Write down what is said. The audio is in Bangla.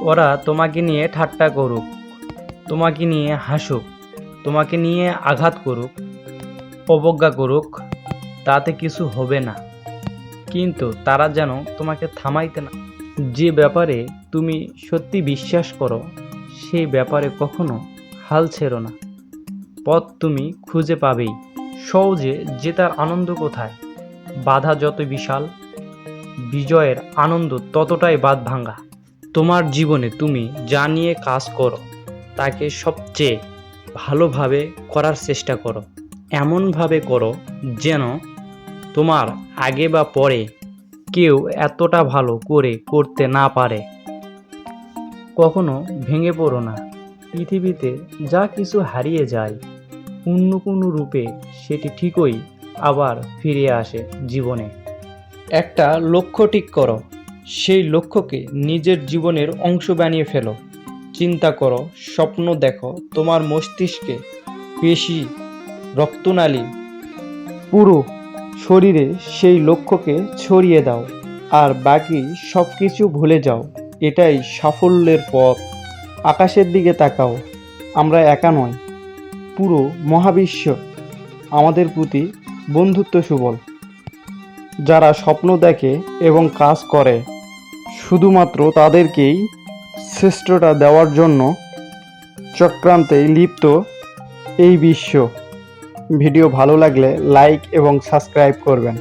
ওরা তোমাকে নিয়ে ঠাট্টা করুক, তোমাকে নিয়ে হাসুক, তোমাকে নিয়ে আঘাত করুক, অবজ্ঞা করুক, তাতে কিছু হবে না। কিন্তু তারা যেন তোমাকে থামাইতে না যে ব্যাপারে তুমি সত্যি বিশ্বাস করো সেই ব্যাপারে কখনো হাল ছেড়ো না। পথ তুমি খুঁজে পাবেই। সহজে জেতার আনন্দ কোথায়? বাধা যত বিশাল, বিজয়ের আনন্দ ততটাই বাদ ভাঙা তোমার জীবনে তুমি যা নিয়ে কাজ করো, তাকে সবচেয়ে ভালোভাবে করার চেষ্টা করো, এমনভাবে করো যেন তোমার আগে বা পরে কেউ এতটা ভালো করে করতে না পারে। কখনো ভেঙে পড়ো না। পৃথিবীতে যা কিছু হারিয়ে যায় অন্য কোনো রূপে সেটি ঠিকই আবার ফিরে আসে জীবনে। একটা লক্ষ্য ঠিক করো সেই লক্ষ্যকে নিজের জীবনের অংশ বানিয়ে ফেলো। চিন্তা করো, স্বপ্ন দেখো, তোমার মস্তিষ্কে পেশি, রক্তনালী পুরো শরীরে সেই লক্ষ্যকে ছড়িয়ে দাও আর বাকি সব কিছু ভুলে যাও। এটাই সাফল্যের পথ। আকাশের দিকে তাকাও, আমরা একা নয় পুরো মহাবিশ্ব আমাদের প্রতি বন্ধুত্ব সুবল যারা স্বপ্ন দেখে এবং কাজ করে শুধুমাত্র তাদেরকেই শ্রেষ্ঠটা দেওয়ার জন্য চক্রান্তে লিপ্ত এই বিশ্ব। ভিডিও ভালো লাগলে লাইক এবং সাবস্ক্রাইব করবেন।